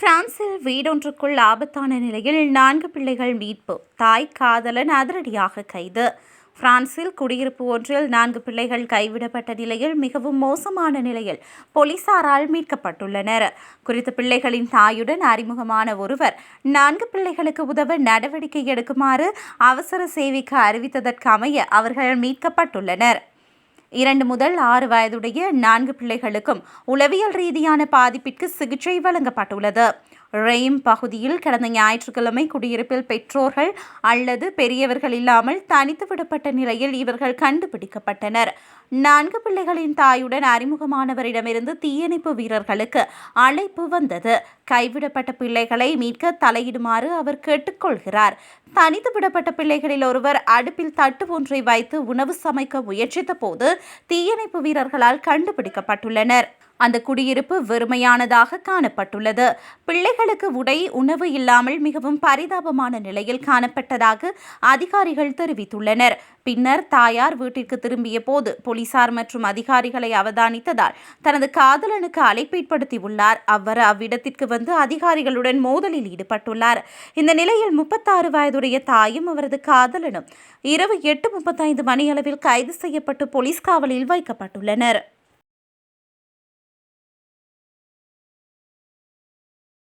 பிரான்சில் வீடொன்றுக்குள் ஆபத்தான நிலையில் நான்கு பிள்ளைகள் மீட்பு. தாய் காதலன் அதிரடியாக கைது. பிரான்சில் குடியிருப்பு ஒன்றில் நான்கு பிள்ளைகள் கைவிடப்பட்ட நிலையில் மிகவும் மோசமான நிலையில் போலீசாரால் மீட்கப்பட்டுள்ளனர். குறித்த பிள்ளைகளின் தாயுடன் அறிமுகமான ஒருவர் நான்கு பிள்ளைகளுக்கு உதவ நடவடிக்கை எடுக்குமாறு அவசர சேவைக்கு அறிவித்ததற்கமைய அவர்கள் மீட்கப்பட்டுள்ளனர். இரண்டு முதல் ஆறு வயதுடைய நான்கு பிள்ளைகளுக்கும் உளவியல் ரீதியான பாதிப்பிற்கு சிகிச்சை வழங்கப்பட்டுள்ளது. ரெய்ம் பகுதியில் கடந்த ஞாயிற்றுக்கிழமை குடியிருப்பில் பெற்றோர்கள் அல்லது பெரியவர்கள் இல்லாமல் தனித்து விடப்பட்ட நிலையில் இவர்கள் கண்டுபிடிக்கப்பட்டனர். நான்கு பிள்ளைகளின் தாயுடன் அறிமுகமானவரிடமிருந்து தீயணைப்பு வீரர்களுக்கு அழைப்பு வந்தது. கைவிடப்பட்ட பிள்ளைகளை மீட்க தலையிடுமாறு அவர் கேட்டுக்கொள்கிறார். தனித்து விடப்பட்ட பிள்ளைகளில் ஒருவர் அடுப்பில் தட்டு ஒன்றை வைத்து உணவு சமைக்க முயற்சித்த போது தீயணைப்பு வீரர்களால் கண்டுபிடிக்கப்பட்டுள்ளனர். அந்த குடியிருப்பு வெறுமையானதாக காணப்பட்டுள்ளது. பிள்ளைகளுக்கு உடை உணவு இல்லாமல் மிகவும் பரிதாபமான நிலையில் காணப்பட்டதாக அதிகாரிகள் தெரிவித்துள்ளனர். பின்னர் தாயார் வீட்டிற்கு திரும்பிய போது போலீசார் மற்றும் அதிகாரிகளை அவதானித்ததால் தனது காதலனுக்கு அழைப்பேற்படுத்தியுள்ளார் அவர் அவ்விடத்திற்கு வந்து அதிகாரிகளுடன் மோதலில் ஈடுபட்டுள்ளார். இந்த நிலையில் முப்பத்தாறு வயதுடைய தாயும் அவரது காதலனும் இரவு எட்டு முப்பத்தைந்து மணியளவில் கைது செய்யப்பட்டு போலீஸ் காவலில் வைக்கப்பட்டுள்ளனர்.